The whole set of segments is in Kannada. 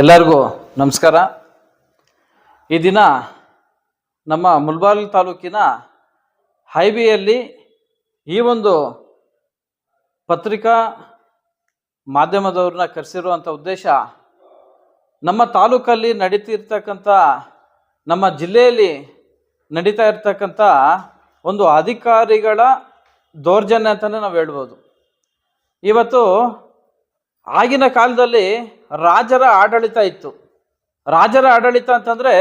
ಎಲ್ಲರಿಗೂ ನಮಸ್ಕಾರ. ಈ ದಿನ ನಮ್ಮ ಮುಲ್ಬಾಲ್ ತಾಲೂಕಿನ ಹೈವೇಯಲ್ಲಿ ಈ ಒಂದು ಪತ್ರಿಕಾ ಮಾಧ್ಯಮದವ್ರನ್ನ ಕರೆಸಿರುವಂಥ ಉದ್ದೇಶ ನಮ್ಮ ತಾಲೂಕಲ್ಲಿ ನಡೀತಿರ್ತಕ್ಕಂಥ, ನಮ್ಮ ಜಿಲ್ಲೆಯಲ್ಲಿ ನಡೀತಾ ಇರ್ತಕ್ಕಂಥ ಒಂದು ಅಧಿಕಾರಿಗಳ ದೌರ್ಜನ್ಯ ಅಂತಲೇ ನಾವು ಹೇಳ್ಬೋದು. ಇವತ್ತು ಆಗಿನ ಕಾಲದಲ್ಲಿ ರಾಜರ ಆಡಳಿತ ಇತ್ತು. ರಾಜರ ಆಡಳಿತ ಅಂತಂದ್ರೆ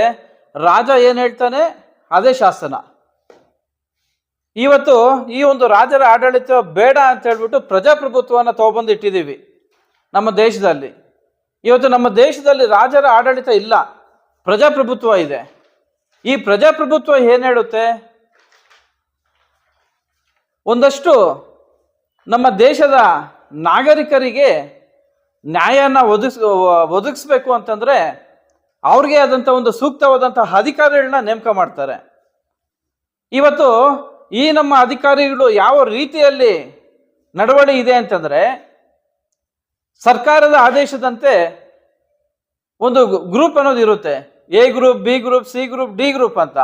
ರಾಜ ಏನು ಹೇಳ್ತಾನೆ? ಅದೇ ಶಾಸನ. ಇವತ್ತು ಈ ಒಂದು ರಾಜರ ಆಡಳಿತ ಬೇಡ ಅಂತ ಹೇಳ್ಬಿಟ್ಟು ಪ್ರಜಾಪ್ರಭುತ್ವವನ್ನು ತೊಗೊಬಂದು ಇಟ್ಟಿದ್ದೀವಿ ನಮ್ಮ ದೇಶದಲ್ಲಿ. ಇವತ್ತು ನಮ್ಮ ದೇಶದಲ್ಲಿ ರಾಜರ ಆಡಳಿತ ಇಲ್ಲ. ಪ್ರಜಾಪ್ರಭುತ್ವ ಇದೆ. ಈ ಪ್ರಜಾಪ್ರಭುತ್ವ ಏನು ಹೇಳುತ್ತೆ? ಒಂದಷ್ಟು ನಮ್ಮ ದೇಶದ ನಾಗರಿಕರಿಗೆ ನ್ಯಾಯನ ಒದಗಿಸ್, ಒದಗಿಸ್ಬೇಕು ಅಂತಂದ್ರೆ ಅವ್ರಿಗೆ ಆದಂಥ ಒಂದು ಸೂಕ್ತವಾದಂತಹ ಅಧಿಕಾರಿಗಳನ್ನ ನೇಮಕ ಮಾಡ್ತಾರೆ. ಇವತ್ತು ಈ ನಮ್ಮ ಅಧಿಕಾರಿಗಳು ಯಾವ ರೀತಿಯಲ್ಲಿ ನಡವಳಿ ಇದೆ ಅಂತಂದ್ರೆ ಸರ್ಕಾರದ ಆದೇಶದಂತೆ ಒಂದು ಗ್ರೂಪ್ ಅನ್ನೋದು ಇರುತ್ತೆ. A group, B group, C group, D group ಅಂತ.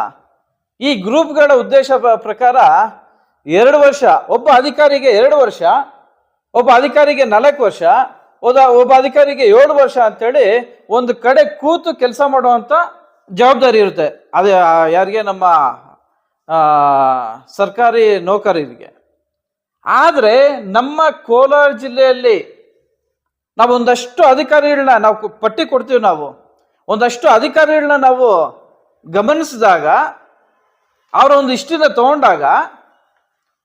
ಈ ಗ್ರೂಪ್ಗಳ ಉದ್ದೇಶ ಪ್ರಕಾರ ಎರಡು ವರ್ಷ, ಒಬ್ಬ ಅಧಿಕಾರಿಗೆ ಎರಡು ವರ್ಷ, ಒಬ್ಬ ಅಧಿಕಾರಿಗೆ ನಾಲ್ಕು ವರ್ಷ ಒಬ್ಬ ಒಬ್ಬ ಅಧಿಕಾರಿಗೆ ಏಳು ವರ್ಷ ಅಂತೇಳಿ ಒಂದು ಕಡೆ ಕೂತು ಕೆಲಸ ಮಾಡುವಂತ ಜವಾಬ್ದಾರಿ ಇರುತ್ತೆ. ಅದು ಯಾರಿಗೆ? ನಮ್ಮ ಸರ್ಕಾರಿ ನೌಕರರಿಗೆ. ಆದರೆ ನಮ್ಮ ಕೋಲಾರ ಜಿಲ್ಲೆಯಲ್ಲಿ ನಾವು ಒಂದಷ್ಟು ಅಧಿಕಾರಿಗಳನ್ನ ನಾವು ಪಟ್ಟಿ ಕೊಡ್ತೀವಿ ನಾವು. ಒಂದಷ್ಟು ಅಧಿಕಾರಿಗಳನ್ನ ನಾವು ಗಮನಿಸಿದಾಗ, ಅವರ ಒಂದು ಇಷ್ಟಿನ ತಗೊಂಡಾಗ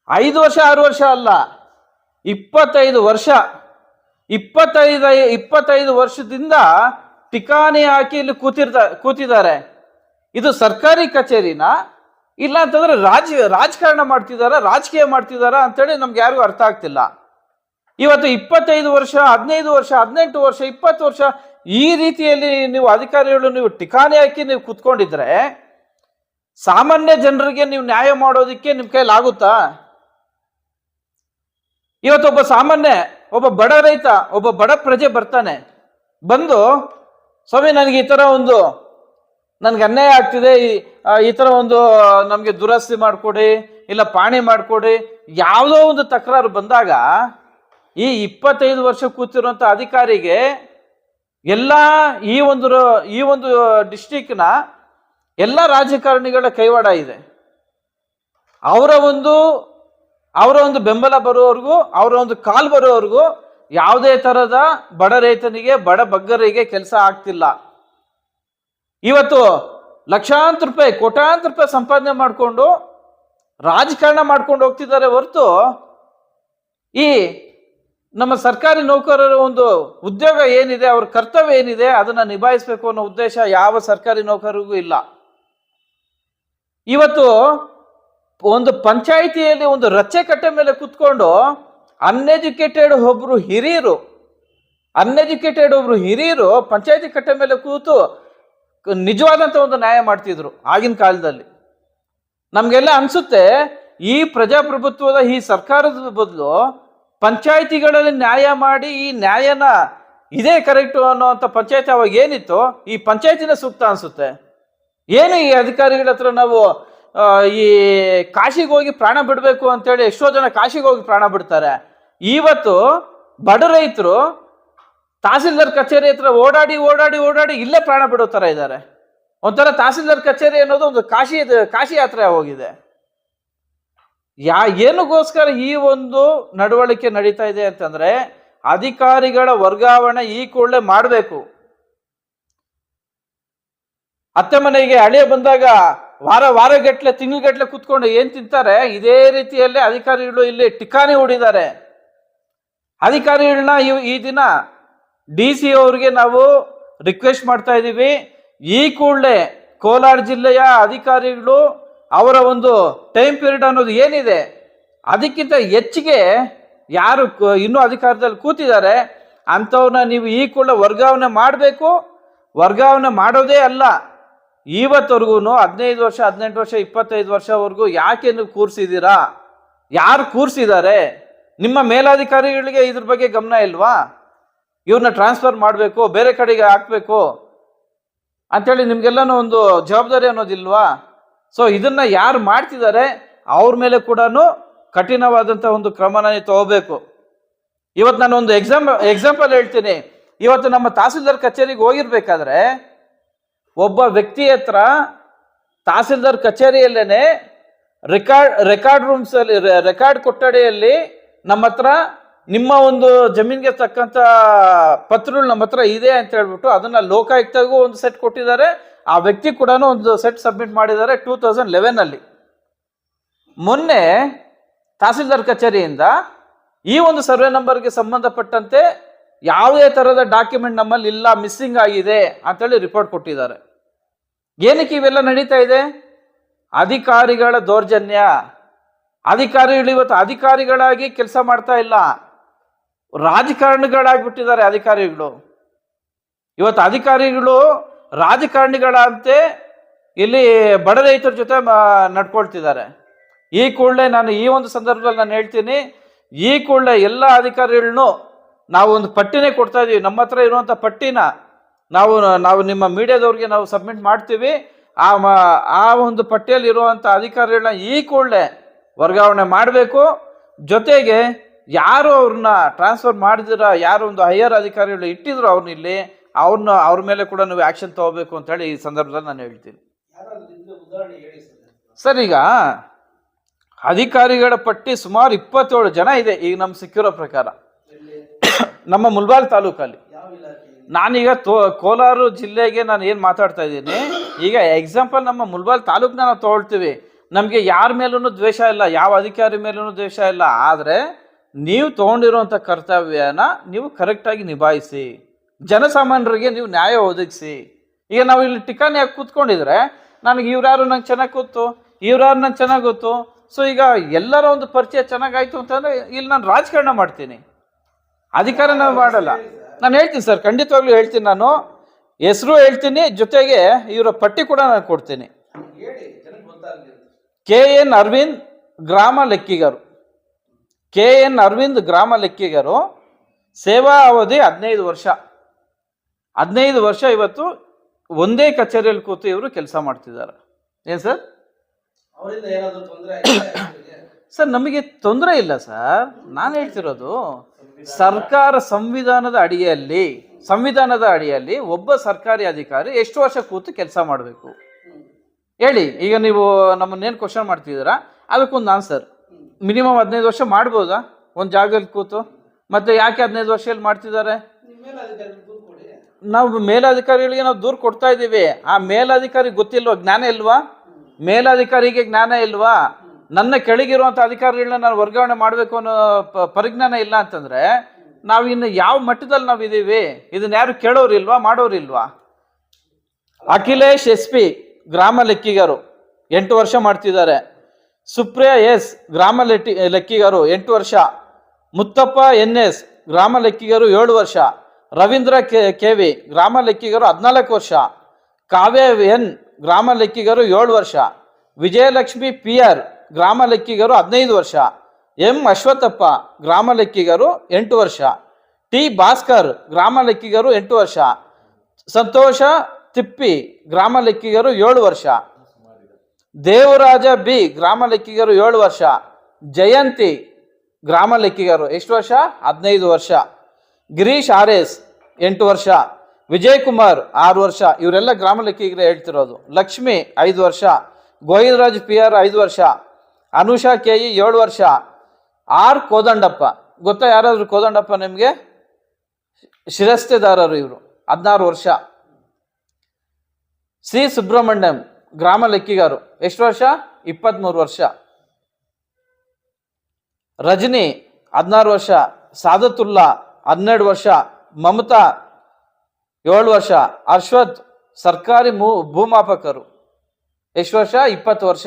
ಐದು ವರ್ಷ, ಆರು ವರ್ಷ ಅಲ್ಲ, ಇಪ್ಪತ್ತೈದು ವರ್ಷ ಇಪ್ಪತ್ತೈದು ಇಪ್ಪತ್ತೈದು ವರ್ಷದಿಂದ ಟಿಕಾಣಿ ಹಾಕಿ ಇಲ್ಲಿ ಕೂತಿರ್ತ, ಕೂತಿದ್ದಾರೆ. ಇದು ಸರ್ಕಾರಿ ಕಚೇರಿನ? ಇಲ್ಲ ಅಂತಂದ್ರೆ ರಾಜ, ರಾಜಕಾರಣ ಮಾಡ್ತಿದಾರ ರಾಜಕೀಯ ಮಾಡ್ತಿದಾರ ಅಂತೇಳಿ ನಮ್ಗೆ ಯಾರಿಗೂ ಅರ್ಥ ಆಗ್ತಿಲ್ಲ. ಇವತ್ತು ಇಪ್ಪತ್ತೈದು ವರ್ಷ, ಹದಿನೈದು ವರ್ಷ, ಹದಿನೆಂಟು ವರ್ಷ, ಇಪ್ಪತ್ತು ವರ್ಷ ಈ ರೀತಿಯಲ್ಲಿ ನೀವು ಅಧಿಕಾರಿಗಳು ನೀವು ಟಿಕಾಣಿ ಹಾಕಿ ನೀವು ಕುತ್ಕೊಂಡಿದ್ರೆ ಸಾಮಾನ್ಯ ಜನರಿಗೆ ನೀವು ನ್ಯಾಯ ಮಾಡೋದಕ್ಕೆ ನಿಮ್ಮ ಕೈಲಿ ಆಗುತ್ತಾ ಇವತ್ತೊಬ್ಬ ಸಾಮಾನ್ಯ, ಒಬ್ಬ ಬಡ ರೈತ, ಒಬ್ಬ ಬಡ ಪ್ರಜೆ ಬರ್ತಾನೆ. ಬಂದು, ಸ್ವಾಮಿ, ನನಗೆ ಈ ತರ ಒಂದು ನನಗೆ ಅನ್ಯಾಯ ಆಗ್ತಿದೆ. ಈ- ತರ ಒಂದು ನಮಗೆ ದುರಸ್ತಿ ಮಾಡಿಕೊಡಿ, ಇಲ್ಲ ಪಾಣಿ ಮಾಡಿಕೊಡಿ. ಯಾವುದೋ ಒಂದು ತಕರಾರು ಬಂದಾಗ, ಈ ಇಪ್ಪತ್ತೈದು ವರ್ಷ ಕೂತಿರುವಂಥ ಅಧಿಕಾರಿಗೆ ಎಲ್ಲ ಈ ಒಂದು ಈ ಒಂದು ಡಿಸ್ಟಿಕ್ನ ಎಲ್ಲ ರಾಜಕಾರಣಿಗಳ ಕೈವಾಡ ಇದೆ. ಅವರ ಒಂದು ಅವರ ಒಂದು ಬೆಂಬಲ ಬರೋವರೆಗೂ, ಅವರ ಒಂದು ಕಾಲ್ ಬರೋವರೆಗೂ ಯಾವುದೇ ತರದ ಬಡ ರೈತನಿಗೆ, ಬಡ ಬಗ್ಗರಿಗೆ ಕೆಲಸ ಆಗ್ತಿಲ್ಲ. ಇವತ್ತು ಲಕ್ಷಾಂತರ ರೂಪಾಯಿ ಕೋಟಾಂತರ ರೂಪಾಯಿ ಸಂಪಾದನೆ ಮಾಡಿಕೊಂಡು, ರಾಜಕಾರಣ ಮಾಡ್ಕೊಂಡು ಹೋಗ್ತಿದ್ದಾರೆ ಹೊರತು ಈ ನಮ್ಮ ಸರ್ಕಾರಿ ನೌಕರರ ಒಂದು ಉದ್ಯೋಗ ಏನಿದೆ, ಅವ್ರ ಕರ್ತವ್ಯ ಏನಿದೆ, ಅದನ್ನ ನಿಭಾಯಿಸಬೇಕು ಅನ್ನೋ ಉದ್ದೇಶ ಯಾವ ಸರ್ಕಾರಿ ನೌಕರಿಗೂ ಇಲ್ಲ. ಇವತ್ತು ಒಂದು ಪಂಚಾಯಿತಿಯಲ್ಲಿ ಒಂದು ರಚೆ ಕಟ್ಟೆ ಮೇಲೆ ಕುತ್ಕೊಂಡು ಅನ್ಎಜುಕೇಟೆಡ್ ಒಬ್ರು ಹಿರಿಯರು ಅನ್ಎಜುಕೇಟೆಡ್ ಒಬ್ರು ಹಿರಿಯರು ಪಂಚಾಯಿತಿ ಕಟ್ಟೆ ಮೇಲೆ ಕೂತು ನಿಜವಾದಂಥ ಒಂದು ನ್ಯಾಯ ಮಾಡ್ತಿದ್ರು ಆಗಿನ ಕಾಲದಲ್ಲಿ. ನಮಗೆಲ್ಲ ಅನ್ಸುತ್ತೆ ಈ ಪ್ರಜಾಪ್ರಭುತ್ವದ ಈ ಸರ್ಕಾರದ ಬದಲು ಪಂಚಾಯಿತಿಗಳಲ್ಲಿ ನ್ಯಾಯ ಮಾಡಿ ಈ ನ್ಯಾಯನ ಇದೇ ಕರೆಕ್ಟು ಅನ್ನೋವಂಥ ಪಂಚಾಯತಿ ಅವಾಗ ಏನಿತ್ತು ಈ ಪಂಚಾಯತಿನ ಸೂಕ್ತ ಅನ್ಸುತ್ತೆ. ಏನು ಈ ಅಧಿಕಾರಿಗಳ ಹತ್ರ ನಾವು ಈ ಕಾಶಿಗೆ ಹೋಗಿ ಪ್ರಾಣ ಬಿಡಬೇಕು ಅಂತೇಳಿ ಎಷ್ಟೋ ಜನ ಕಾಶಿಗೆ ಹೋಗಿ ಪ್ರಾಣ ಬಿಡ್ತಾರೆ. ಇವತ್ತು ಬಡ ರೈತರು ತಹಸೀಲ್ದಾರ್ ಕಚೇರಿ ಹತ್ರ ಓಡಾಡಿ ಓಡಾಡಿ ಓಡಾಡಿ ಇಲ್ಲೇ ಪ್ರಾಣ ಬಿಡೋ ಥರ ಇದ್ದಾರೆ. ಒಂಥರ ತಹಸೀಲ್ದಾರ್ ಕಚೇರಿ ಅನ್ನೋದು ಒಂದು ಕಾಶಿ ಕಾಶಿ ಯಾತ್ರೆ ಹೋಗಿದೆ ಯಾ, ಏನಕ್ಕೋಸ್ಕರ ಈ ಒಂದು ನಡವಳಿಕೆ ನಡೀತಾ ಇದೆ ಅಂತಂದ್ರೆ ಅಧಿಕಾರಿಗಳ ವರ್ಗಾವಣೆ ಈ ಕೂಡಲೇ ಮಾಡಬೇಕು. ಅತ್ತೆ ಮನೆಗೆ ಹಳೆಯ ಬಂದಾಗ ವಾರ ವಾರಗಟ್ಲೆ, ತಿಂಗಳಗಟ್ಲೆ ಕುತ್ಕೊಂಡು ಏನ್ ತಿಂತಾರೆ? ಇದೇ ರೀತಿಯಲ್ಲಿ ಅಧಿಕಾರಿಗಳು ಇಲ್ಲಿ ಟಿಕಾಣಿ ಹೂಡಿದ್ದಾರೆ. ಅಧಿಕಾರಿಗಳನ್ನ ಈ ದಿನ ಡಿ ಸಿ ಅವ್ರಿಗೆ ನಾವು ರಿಕ್ವೆಸ್ಟ್ ಮಾಡ್ತಾ ಇದ್ದೀವಿ. ಈ ಕೂಡಲೇ ಕೋಲಾರ ಜಿಲ್ಲೆಯ ಅಧಿಕಾರಿಗಳು ಅವರ ಒಂದು ಟೈಮ್ ಪೀರಿಯಡ್ ಅನ್ನೋದು ಏನಿದೆ, ಅದಕ್ಕಿಂತ ಹೆಚ್ಚಿಗೆ ಯಾರು ಇನ್ನೂ ಅಧಿಕಾರದಲ್ಲಿ ಕೂತಿದ್ದಾರೆ ಅಂಥವ್ರನ್ನ ನೀವು ಈ ಕೂಡಲೇ ವರ್ಗಾವಣೆ ಮಾಡಬೇಕು. ವರ್ಗಾವಣೆ ಮಾಡೋದೇ ಅಲ್ಲ. ಇವತ್ತವರೆಗೂ ಹದಿನೈದು ವರ್ಷ, ಹದಿನೆಂಟು ವರ್ಷ, ಇಪ್ಪತ್ತೈದು ವರ್ಷವರೆಗೂ ಯಾಕೆ ನೀವು ಕೂರಿಸಿದ್ದೀರಾ ಯಾರು ಕೂರಿಸಿದ್ದಾರೆ ನಿಮ್ಮ ಮೇಲಾಧಿಕಾರಿಗಳಿಗೆ ಇದ್ರ ಬಗ್ಗೆ ಗಮನ ಇಲ್ವಾ? ಇವ್ರನ್ನ ಟ್ರಾನ್ಸ್ಫರ್ ಮಾಡಬೇಕು, ಬೇರೆ ಕಡೆಗೆ ಹಾಕ್ಬೇಕು ಅಂಥೇಳಿ ನಿಮ್ಗೆಲ್ಲನೂ ಒಂದು ಜವಾಬ್ದಾರಿ ಅನ್ನೋದಿಲ್ವಾ? ಸೊ ಇದನ್ನ ಯಾರು ಮಾಡ್ತಿದ್ದಾರೆ ಅವ್ರ ಮೇಲೆ ಕೂಡ ಕಠಿಣವಾದಂಥ ಒಂದು ಕ್ರಮನ ತಗೋಬೇಕು. ಇವತ್ತು ನಾನು ಒಂದು ಎಕ್ಸಾಮ್ ಎಕ್ಸಾಂಪಲ್ ಹೇಳ್ತೀನಿ. ಇವತ್ತು ನಮ್ಮ ತಹಸೀಲ್ದಾರ್ ಕಚೇರಿಗೆ ಹೋಗಿರ್ಬೇಕಾದ್ರೆ ಒಬ್ಬ ವ್ಯಕ್ತಿ ಹತ್ರ ತಹಸೀಲ್ದಾರ್ ಕಚೇರಿಯಲ್ಲೇನೆ ರೆಕಾರ್ಡ್ ರೆಕಾರ್ಡ್ ರೂಮ್ಸ್ ಅಲ್ಲಿ ರೆಕಾರ್ಡ್ ಕೊಠಡಿಯಲ್ಲಿ ನಮ್ಮ ಹತ್ರ ನಿಮ್ಮ ಒಂದು ಜಮೀನಿಗೆ ತಕ್ಕಂತ ಪತ್ರಗಳು ನಮ್ಮ ಹತ್ರ ಇದೆ ಅಂತ ಹೇಳ್ಬಿಟ್ಟು ಅದನ್ನ ಲೋಕಾಯುಕ್ತಗೂ ಒಂದು ಸೆಟ್ ಕೊಟ್ಟಿದ್ದಾರೆ. ಆ ವ್ಯಕ್ತಿ ಕೂಡ ಒಂದು ಸೆಟ್ ಸಬ್ಮಿಟ್ ಮಾಡಿದ್ದಾರೆ ಟೂ ತೌಸಂಡ್ ಲೆವೆನ್ ಅಲ್ಲಿ ಮೊನ್ನೆ ತಹಸೀಲ್ದಾರ್ ಕಚೇರಿಯಿಂದ ಈ ಒಂದು ಸರ್ವೆ ನಂಬರ್ಗೆ ಸಂಬಂಧಪಟ್ಟಂತೆ ಯಾವುದೇ ಥರದ ಡಾಕ್ಯುಮೆಂಟ್ ನಮ್ಮಲ್ಲಿ ಇಲ್ಲ ಮಿಸ್ಸಿಂಗ್ ಆಗಿದೆ ಅಂತೇಳಿ ರಿಪೋರ್ಟ್ ಕೊಟ್ಟಿದ್ದಾರೆ. ಏನಕ್ಕೆ ಇವೆಲ್ಲ ನಡೀತಾ ಇದೆ? ಅಧಿಕಾರಿಗಳ ದೌರ್ಜನ್ಯ. ಅಧಿಕಾರಿಗಳು ಇವತ್ತು ಅಧಿಕಾರಿಗಳಾಗಿ ಕೆಲಸ ಮಾಡ್ತಾ ಇಲ್ಲ. ರಾಜಕಾರಣಿಗಳಾಗ್ಬಿಟ್ಟಿದ್ದಾರೆ ಅಧಿಕಾರಿಗಳು. ಇವತ್ತು ಅಧಿಕಾರಿಗಳು ರಾಜಕಾರಣಿಗಳಂತೆ ಇಲ್ಲಿ ಬಡ ರೈತರ ಜೊತೆ ನಡ್ಕೊಳ್ತಿದ್ದಾರೆ. ಈ ಕೂಡಲೇ ನಾನು ಈ ಒಂದು ಸಂದರ್ಭದಲ್ಲಿ ನಾನು ಹೇಳ್ತೀನಿ, ಈ ಕೂಡಲೇ ಎಲ್ಲ ಅಧಿಕಾರಿಗಳನ್ನು ನಾವು ಒಂದು ಪಟ್ಟಿನೇ ಕೊಡ್ತಾ ಇದೀವಿ. ನಮ್ಮ ಹತ್ರ ಇರುವಂಥ ಪಟ್ಟಿನ ನಾವು ನಾವು ನಿಮ್ಮ ಮೀಡಿಯಾದವ್ರಿಗೆ ನಾವು ಸಬ್ಮಿಟ್ ಮಾಡ್ತೀವಿ. ಆ ಆ ಒಂದು ಪಟ್ಟಿಯಲ್ಲಿ ಇರುವಂಥ ಅಧಿಕಾರಿಗಳನ್ನ ಈ ಕೂಡಲೇ ವರ್ಗಾವಣೆ ಮಾಡಬೇಕು. ಜೊತೆಗೆ ಯಾರು ಅವ್ರನ್ನ ಟ್ರಾನ್ಸ್ಫರ್ ಮಾಡಿದಿರ, ಯಾರು ಒಂದು ಹೈಯರ್ ಅಧಿಕಾರಿಗಳು ಇಟ್ಟಿದ್ರು ಅವ್ರನ್ನ ಇಲ್ಲಿ ಅವ್ರನ್ನ ಅವ್ರ ಮೇಲೆ ಕೂಡ ನೀವು ಆ್ಯಕ್ಷನ್ ತಗೋಬೇಕು ಅಂತ ಹೇಳಿ ಈ ಸಂದರ್ಭದಲ್ಲಿ ನಾನು ಹೇಳ್ತೀನಿ. ಸರ್, ಈಗ ಅಧಿಕಾರಿಗಳ ಪಟ್ಟಿ ಸುಮಾರು ಇಪ್ಪತ್ತೇಳು ಜನ ಇದೆ, ಈಗ ನಮ್ಮ ಸಿಕ್ಕಿರೋ ಪ್ರಕಾರ. ನಮ್ಮ ಮುಲ್ಬಾಗ್ ತಾಲೂಕಲ್ಲಿ. ನಾನೀಗ ತೋ ಕೋಲಾರ ಜಿಲ್ಲೆಗೆ ನಾನು ಏನು ಮಾತಾಡ್ತಾ ಇದ್ದೀನಿ ಈಗ ಎಕ್ಸಾಂಪಲ್ ನಮ್ಮ ಮುಲ್ಬಾಲ್ ತಾಲೂಕ್ನ ನಾವು ತೊಗೊಳ್ತೀವಿ. ನಮಗೆ ಯಾರ ಮೇಲೂ ದ್ವೇಷ ಇಲ್ಲ ಯಾವ ಅಧಿಕಾರಿ ಮೇಲೂ ದ್ವೇಷ ಇಲ್ಲ ಆದರೆ ನೀವು ತೊಗೊಂಡಿರುವಂಥ ಕರ್ತವ್ಯನ ನೀವು ಕರೆಕ್ಟಾಗಿ ನಿಭಾಯಿಸಿ. ಜನಸಾಮಾನ್ಯರಿಗೆ ನೀವು ನ್ಯಾಯ ಒದಗಿಸಿ. ಈಗ ನಾವು ಇಲ್ಲಿ ಟಿಕಾಣಿ ಹಾಕಿ ಕೂತ್ಕೊಂಡಿದ್ರೆ ನನಗೆ ಇವ್ರ್ಯಾರು ನಂಗೆ ಚೆನ್ನಾಗಿ ಗೊತ್ತು ಇವ್ರ್ಯಾರು ನಂಗೆ ಚೆನ್ನಾಗಿ ಗೊತ್ತು. ಸೊ ಈಗ ಎಲ್ಲರ ಒಂದು ಪರಿಚಯ ಚೆನ್ನಾಗಾಯ್ತು ಅಂತಂದ್ರೆ ಇಲ್ಲಿ ನಾನು ರಾಜಕಾರಣ ಮಾಡ್ತೀನಿ. ಅಧಿಕಾರ ನಾವು ಮಾಡಲ್ಲ. ನಾನು ಹೇಳ್ತೀನಿ ಸರ್ ಖಂಡಿತವಾಗ್ಲೂ ಹೇಳ್ತೀನಿ ನಾನು. ಹೆಸರು ಹೇಳ್ತೀನಿ ಜೊತೆಗೆ ಇವರ ಪಟ್ಟಿ ಕೂಡ ನಾನು ಕೊಡ್ತೀನಿ. ಕೆ ಎನ್ ಅರವಿಂದ್ ಗ್ರಾಮ ಲೆಕ್ಕಿಗರು. ಕೆ ಎನ್ ಅರವಿಂದ್ ಗ್ರಾಮ ಲೆಕ್ಕಿಗರು ಸೇವಾ ಅವಧಿ ಹದಿನೈದು ವರ್ಷ. ಹದಿನೈದು ವರ್ಷ ಇವತ್ತು ಒಂದೇ ಕಚೇರಿಯಲ್ಲಿ ಕೂತು ಇವರು ಕೆಲಸ ಮಾಡ್ತಿದ್ದಾರೆ. ಏನು ಸರ್? ಸರ್ ನಮಗೆ ತೊಂದರೆ ಇಲ್ಲ ಸರ್. ನಾನು ಹೇಳ್ತಿರೋದು ಸರ್ಕಾರ ಸಂವಿಧಾನದ ಅಡಿಯಲ್ಲಿ ಸಂವಿಧಾನದ ಅಡಿಯಲ್ಲಿ ಒಬ್ಬ ಸರ್ಕಾರಿ ಅಧಿಕಾರಿ ಎಷ್ಟು ವರ್ಷ ಕೂತು ಕೆಲಸ ಮಾಡಬೇಕು? ಹೇಳಿ, ಈಗ ನೀವು ನಮ್ಮನ್ನೇನು ಕ್ವಶನ್ ಮಾಡ್ತಿದ್ದೀರಾ? ಅದಕ್ಕೊಂದು ಆನ್ಸರ್ ಮಿನಿಮಮ್ ಹದಿನೈದು ವರ್ಷ ಮಾಡ್ಬೋದಾ? ಒಂದು ಜಾಗದಲ್ಲಿ ಕೂತು? ಮತ್ತೆ ಯಾಕೆ ಹದಿನೈದು ವರ್ಷದಲ್ಲಿ ಮಾಡ್ತಿದ್ದಾರೆ? ನಾವು ಮೇಲಾಧಿಕಾರಿಗಳಿಗೆ ನಾವು ದೂರು ಕೊಡ್ತಾ ಇದ್ದೀವಿ. ಆ ಮೇಲಾಧಿಕಾರಿ ಗೊತ್ತಿಲ್ವಾ ಜ್ಞಾನ ಇಲ್ವಾ? ಮೇಲಾಧಿಕಾರಿಗೆ ಜ್ಞಾನ ಇಲ್ವಾ? ನನ್ನ ಕೆಳಗಿರುವಂಥ ಅಧಿಕಾರಿಗಳನ್ನ ನಾನು ವರ್ಗಾವಣೆ ಮಾಡಬೇಕು ಅನ್ನೋ ಪರಿಜ್ಞಾನ ಇಲ್ಲ ಅಂತಂದ್ರೆ ನಾವು ಇನ್ನು ಯಾವ ಮಟ್ಟದಲ್ಲಿ ನಾವು ಇದೀವಿ? ಇದನ್ನ ಯಾರು ಕೇಳೋರಿಲ್ವಾ ಮಾಡೋರಿಲ್ವಾ ಅಖಿಲೇಶ್ ಎಸ್ ಪಿ ಗ್ರಾಮ ಲೆಕ್ಕಿಗರು ಎಂಟು ವರ್ಷ ಮಾಡ್ತಿದ್ದಾರೆ. ಸುಪ್ರಿಯಾ ಎಸ್ ಗ್ರಾಮ ಲೆಟ್ಟಿ, ಲೆಕ್ಕಿಗರು ಎಂಟು ವರ್ಷ. ಮುತ್ತಪ್ಪ ಎನ್ ಎಸ್ ಗ್ರಾಮ ಲೆಕ್ಕಿಗರು ಏಳು ವರ್ಷ. ರವೀಂದ್ರ ಕೆ ವಿ ಗ್ರಾಮ ಲೆಕ್ಕಿಗರು ಹದಿನಾಲ್ಕು ವರ್ಷ. ಕಾವ್ಯ ಎನ್ ಗ್ರಾಮ ಲೆಕ್ಕಿಗರು ಏಳು ವರ್ಷ. ವಿಜಯಲಕ್ಷ್ಮಿ ಪಿ ಆರ್ ಗ್ರಾಮ ಲೆಕ್ಕಿಗರು ಹದಿನೈದು ವರ್ಷ. ಎಂ ಅಶ್ವತ್ಥಪ್ಪ ಗ್ರಾಮ ಲೆಕ್ಕಿಗರು ಎಂಟು ವರ್ಷ. ಟಿ ಭಾಸ್ಕರ್ ಗ್ರಾಮ ಲೆಕ್ಕಿಗರು ಎಂಟು ವರ್ಷ. ಸಂತೋಷ ತಿಪ್ಪಿ ಗ್ರಾಮ ಲೆಕ್ಕಿಗರು ಏಳು ವರ್ಷ. ದೇವರಾಜ ಬಿ ಗ್ರಾಮ ಲೆಕ್ಕಿಗರು ಏಳು ವರ್ಷ. ಜಯಂತಿ ಗ್ರಾಮ ಲೆಕ್ಕಿಗರು ಎಷ್ಟು ವರ್ಷ? ಹದಿನೈದು ವರ್ಷ. ಗಿರೀಶ್ ಆರ್ ಎಸ್ ಎಂಟು ವರ್ಷ. ವಿಜಯ್ ಕುಮಾರ್ ಆರು ವರ್ಷ. ಇವರೆಲ್ಲ ಗ್ರಾಮ ಲೆಕ್ಕಿಗರೇ ಹೇಳ್ತಿರೋದು. ಲಕ್ಷ್ಮಿ ಐದು ವರ್ಷ. ಗೋವಿಂದರಾಜ್ ಪಿ ಆರ್ ಐದು ವರ್ಷ. ಅನುಷಾ ಕೆ ಇ ಏಳು ವರ್ಷ. ಆರ್ ಕೋದಂಡಪ್ಪ. ಗೊತ್ತಾ ಯಾರಾದರೂ ಕೋದಂಡಪ್ಪ ನಿಮಗೆ? ಶಿರಸ್ತೆದಾರರು ಇವರು. ಹದಿನಾರು ವರ್ಷ. ಸಿ ಸುಬ್ರಹ್ಮಣ್ಯಂ, ಗ್ರಾಮ ಲೆಕ್ಕಿಗಾರು. ಎಷ್ಟು ವರ್ಷ? ಇಪ್ಪತ್ತ್ಮೂರು ವರ್ಷ. ರಜನಿ, ಹದಿನಾರು ವರ್ಷ. ಸಾದತುಲ್ಲಾ, ಹನ್ನೆರಡು ವರ್ಷ. ಮಮತಾ, ಏಳು ವರ್ಷ. ಅಶ್ವಥ್, ಸರ್ಕಾರಿ ಮೂ, ಭೂಮಾಪಕರು. ಎಷ್ಟು ವರ್ಷ? ಇಪ್ಪತ್ತು ವರ್ಷ.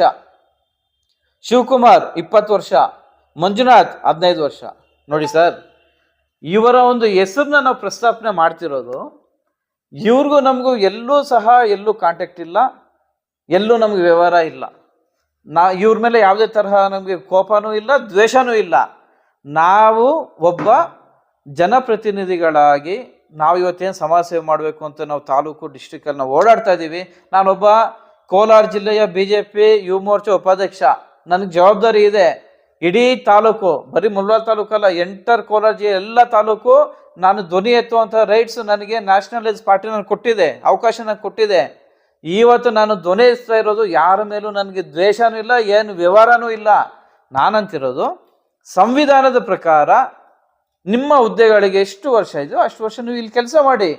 ಶಿವಕುಮಾರ್ ಇಪ್ಪತ್ತು ವರ್ಷ, ಮಂಜುನಾಥ್ ಹದಿನೈದು ವರ್ಷ. ನೋಡಿ ಸರ್, ಇವರ ಒಂದು ಹೆಸರನ್ನ ನಾವು ಪ್ರಸ್ತಾಪನೆ ಮಾಡ್ತಿರೋದು, ಇವ್ರಿಗೂ ನಮಗೂ ಎಲ್ಲೂ ಸಹ ಎಲ್ಲೂ ಕಾಂಟ್ಯಾಕ್ಟ್ ಇಲ್ಲ, ಎಲ್ಲೂ ನಮ್ಗೆ ವ್ಯವಹಾರ ಇಲ್ಲ. ನಾ, ಇವ್ರ ಮೇಲೆ ಯಾವುದೇ ತರಹ ನಮಗೆ ಕೋಪನೂ ಇಲ್ಲ, ದ್ವೇಷನೂ ಇಲ್ಲ. ನಾವು ಒಬ್ಬ ಜನಪ್ರತಿನಿಧಿಗಳಾಗಿ ನಾವು ಇವತ್ತೇನು ಸಮಾಜ ಸೇವೆ ಮಾಡಬೇಕು ಅಂತ ನಾವು ತಾಲೂಕು ಡಿಸ್ಟಿಕಲ್ಲಿ ನಾವು ಓಡಾಡ್ತಾ ಇದ್ದೀವಿ. ನಾನೊಬ್ಬ ಕೋಲಾರ ಜಿಲ್ಲೆಯ B J P Yuva Morcha ಉಪಾಧ್ಯಕ್ಷ. ನನಗೆ ಜವಾಬ್ದಾರಿ ಇದೆ. ಇಡೀ ತಾಲೂಕು, ಬರೀ ಮುಲ್ಬಾಲ್ ತಾಲೂಕಲ್ಲ ಎಂಟರ್ ಕೋಲಾರ ಎಲ್ಲ ತಾಲೂಕು, ನಾನು ಧ್ವನಿ ಎತ್ತುವಂಥ ರೈಟ್ಸ್ ನನಗೆ ನ್ಯಾಷನಲೈಸ್ ಪಾರ್ಟಿ ನನಗೆ ಕೊಟ್ಟಿದೆ, ಅವಕಾಶ ನನಗೆ ಕೊಟ್ಟಿದೆ. ಇವತ್ತು ನಾನು ಧ್ವನಿ ಎತ್ತಾ ಇರೋದು ಯಾರ ಮೇಲೂ ನನಗೆ ದ್ವೇಷನೂ ಇಲ್ಲ, ಏನು ವ್ಯವಹಾರನೂ ಇಲ್ಲ. ನಾನಂತಿರೋದು, ಸಂವಿಧಾನದ ಪ್ರಕಾರ ನಿಮ್ಮ ಹುದ್ದೆಗಳಿಗೆ ಎಷ್ಟು ವರ್ಷ ಇದೆಯೋ ಅಷ್ಟು ವರ್ಷ ನೀವು ಇಲ್ಲಿ ಕೆಲಸ ಮಾಡಿ.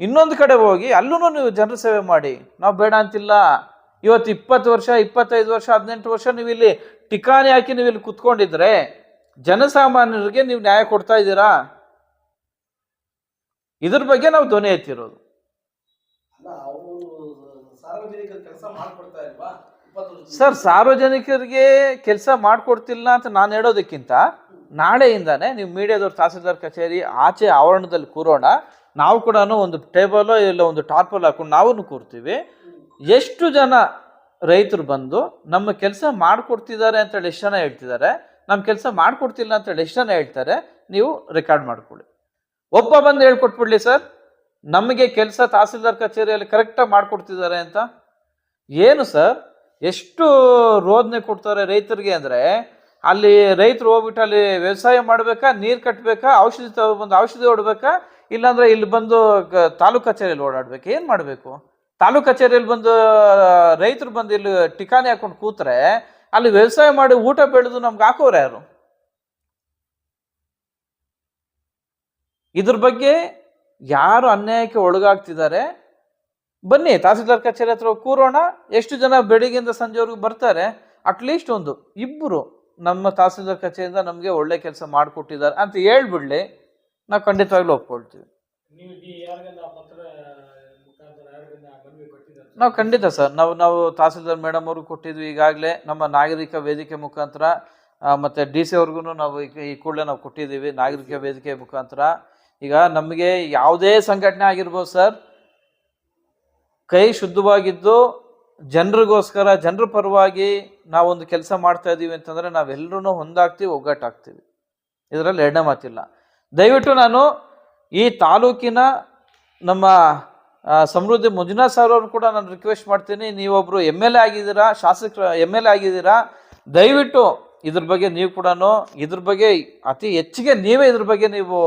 ಇನ್ನೊಂದು ಕಡೆ ಹೋಗಿ ಅಲ್ಲೂ ನೀವು ಜನರ ಸೇವೆ ಮಾಡಿ. ನಾವು ಬೇಡ ಅಂತಿಲ್ಲ. ಇವತ್ತು ಇಪ್ಪತ್ತು ವರ್ಷ ಇಪ್ಪತ್ತೈದು ವರ್ಷ ಹದಿನೆಂಟು ವರ್ಷ ನೀವು ಇಲ್ಲಿ ಟಿಕಾಣಿ ಹಾಕಿ ನೀವು ಇಲ್ಲಿ ಕುತ್ಕೊಂಡಿದ್ರೆ ಜನಸಾಮಾನ್ಯರಿಗೆ ನೀವು ನ್ಯಾಯ ಕೊಡ್ತಾ ಇದ್ದೀರಾ? ಇದ್ರ ಬಗ್ಗೆ ನಾವು ಧ್ವನಿ ಎತ್ತಿರೋದು. ಸರ್ ಸಾರ್ವಜನಿಕರಿಗೆ ಕೆಲಸ ಮಾಡಿಕೊಡ್ತಿಲ್ಲ ಅಂತ ನಾನು ಹೇಳೋದಕ್ಕಿಂತ ನಾಳೆಯಿಂದಾನೆ ನೀವು ಮೀಡಿಯಾದವ್ರ ತಹಸೀಲ್ದಾರ್ ಕಚೇರಿ ಆಚೆ ಆವರಣದಲ್ಲಿ ಕೂರೋಣ. ನಾವು ಕೂಡ ಒಂದು ಟೇಬಲ್ ಇಲ್ಲ ಒಂದು ಟಾರ್ಪಲ್ ಹಾಕೊಂಡು ನಾವು ಕೂರ್ತೀವಿ. ಎಷ್ಟು ಜನ ರೈತರು ಬಂದು ನಮ್ಮ ಕೆಲಸ ಮಾಡಿಕೊಡ್ತಿದ್ದಾರೆ ಅಂತೇಳಿ ಎಷ್ಟು ಜನ ಹೇಳ್ತಿದ್ದಾರೆ? ನಮ್ಮ ಕೆಲಸ ಮಾಡಿಕೊಡ್ತಿಲ್ಲ ಅಂತೇಳಿ ಎಷ್ಟು ಜನ ಹೇಳ್ತಾರೆ? ನೀವು ರೆಕಾರ್ಡ್ ಮಾಡ್ಕೊಳ್ಳಿ. ಒಬ್ಬ ಬಂದು ಹೇಳ್ಕೊಟ್ಬಿಡ್ಲಿ ಸರ್, ನಮಗೆ ಕೆಲಸ ತಹಸೀಲ್ದಾರ್ ಕಚೇರಿಯಲ್ಲಿ ಕರೆಕ್ಟಾಗಿ ಮಾಡಿಕೊಡ್ತಿದ್ದಾರೆ ಅಂತ. ಏನು ಸರ್? ಎಷ್ಟು ರೋದನೆ ಕೊಡ್ತಾರೆ ರೈತರಿಗೆ ಅಂದರೆ, ಅಲ್ಲಿ ರೈತರು ಹೋಗ್ಬಿಟ್ಟು ಅಲ್ಲಿ ವ್ಯವಸಾಯ ಮಾಡಬೇಕಾ, ನೀರು ಕಟ್ಟಬೇಕಾ ಔಷಧಿ ತಗೊಬಂದು ಔಷಧಿ ಹೊಡ್ಬೇಕಾ, ಇಲ್ಲಾಂದ್ರೆ ಇಲ್ಲಿ ಬಂದು ತಾಲೂಕು ತಾಲೂಕ್ ಕಚೇರಿಯಲ್ಲಿ ಓಡಾಡ್ಬೇಕು? ಏನು ಮಾಡಬೇಕು? ತಾಲೂಕ್ ಕಚೇರಿಯಲ್ಲಿ ಬಂದು ರೈತರು ಬಂದು ಇಲ್ಲಿ ಟಿಕಾಣಿ ಹಾಕೊಂಡು ಕೂತ್ರೆ ಅಲ್ಲಿ ವ್ಯವಸಾಯ ಮಾಡಿ ಊಟ ಬೆಳೆದು ನಮ್ಗೆ ಹಾಕೋರು ಯಾರು? ಇದ್ರ ಬಗ್ಗೆ ಯಾರು ಅನ್ಯಾಯಕ್ಕೆ ಒಳಗಾಗ್ತಿದ್ದಾರೆ? ಬನ್ನಿ, ತಹಸೀಲ್ದಾರ್ ಕಚೇರಿ ಹತ್ರ ಕೂರೋಣ. ಎಷ್ಟು ಜನ ಬೆಳಿಗ್ಗೆಯಿಂದ ಸಂಜೆವರೆಗೂ ಬರ್ತಾರೆ? ಅಟ್ಲೀಸ್ಟ್ ಒಂದು ಇಬ್ಬರು ನಮ್ಮ ತಹಸೀಲ್ದಾರ್ ಕಚೇರಿಯಿಂದ ನಮಗೆ ಒಳ್ಳೆ ಕೆಲಸ ಮಾಡಿಕೊಟ್ಟಿದ್ದಾರೆ ಅಂತ ಹೇಳ್ಬಿಡ್ಲಿ. ನಾವು ಖಂಡಿತವಾಗ್ಲೂ ಒಪ್ಕೊಳ್ತೀವಿ. ನಾವು ಖಂಡಿತ ಸರ್. ನಾವು ನಾವು ತಹಸೀಲ್ದಾರ್ ಮೇಡಮ್ ಅವ್ರಿಗೆ ಕೊಟ್ಟಿದ್ವಿ ಈಗಾಗಲೇ ನಮ್ಮ ನಾಗರಿಕ ವೇದಿಕೆ ಮುಖಾಂತರ ಮತ್ತು ಡಿ ಸಿ ಅವ್ರಿಗೂ ನಾವು ಈ ಕೂಡಲೇ ನಾವು ಕೊಟ್ಟಿದ್ದೀವಿ ನಾಗರಿಕ ವೇದಿಕೆ ಮುಖಾಂತರ. ಈಗ ನಮಗೆ ಯಾವುದೇ ಸಂಘಟನೆ ಆಗಿರ್ಬೋದು ಸರ್, ಕೈ ಶುದ್ಧವಾಗಿದ್ದು ಜನರಿಗೋಸ್ಕರ, ಜನರ ಪರವಾಗಿ ನಾವೊಂದು ಕೆಲಸ ಮಾಡ್ತಾ ಇದ್ದೀವಿ ಅಂತಂದರೆ ನಾವೆಲ್ಲರೂ ಹೊಂದಾಗ್ತೀವಿ ಒಗ್ಗಟ್ಟಾಗ್ತೀವಿ ಇದರಲ್ಲಿ ಎರಡನೇ ಮಾತಿಲ್ಲ. ದಯವಿಟ್ಟು ನಾನು ಈ ತಾಲೂಕಿನ ನಮ್ಮ ಸಮೃದ್ಧಿ ಮಂಜುನಾಥ್ ಸರ್ ಅವ್ರನ್ನ ಕೂಡ ನಾನು ರಿಕ್ವೆಸ್ಟ್ ಮಾಡ್ತೀನಿ. ನೀವೊಬ್ಬರು ಎಂ ಎಲ್ ಎ ಆಗಿದ್ದೀರಾ, ಶಾಸಕ ಎಂ ಎಲ್ ಎ ಆಗಿದ್ದೀರಾ, ದಯವಿಟ್ಟು ಇದ್ರ ಬಗ್ಗೆ ನೀವು ಕೂಡ ಇದ್ರ ಬಗ್ಗೆ ಅತಿ ಹೆಚ್ಚಿಗೆ ನೀವೇ ಇದ್ರ ಬಗ್ಗೆ ನೀವು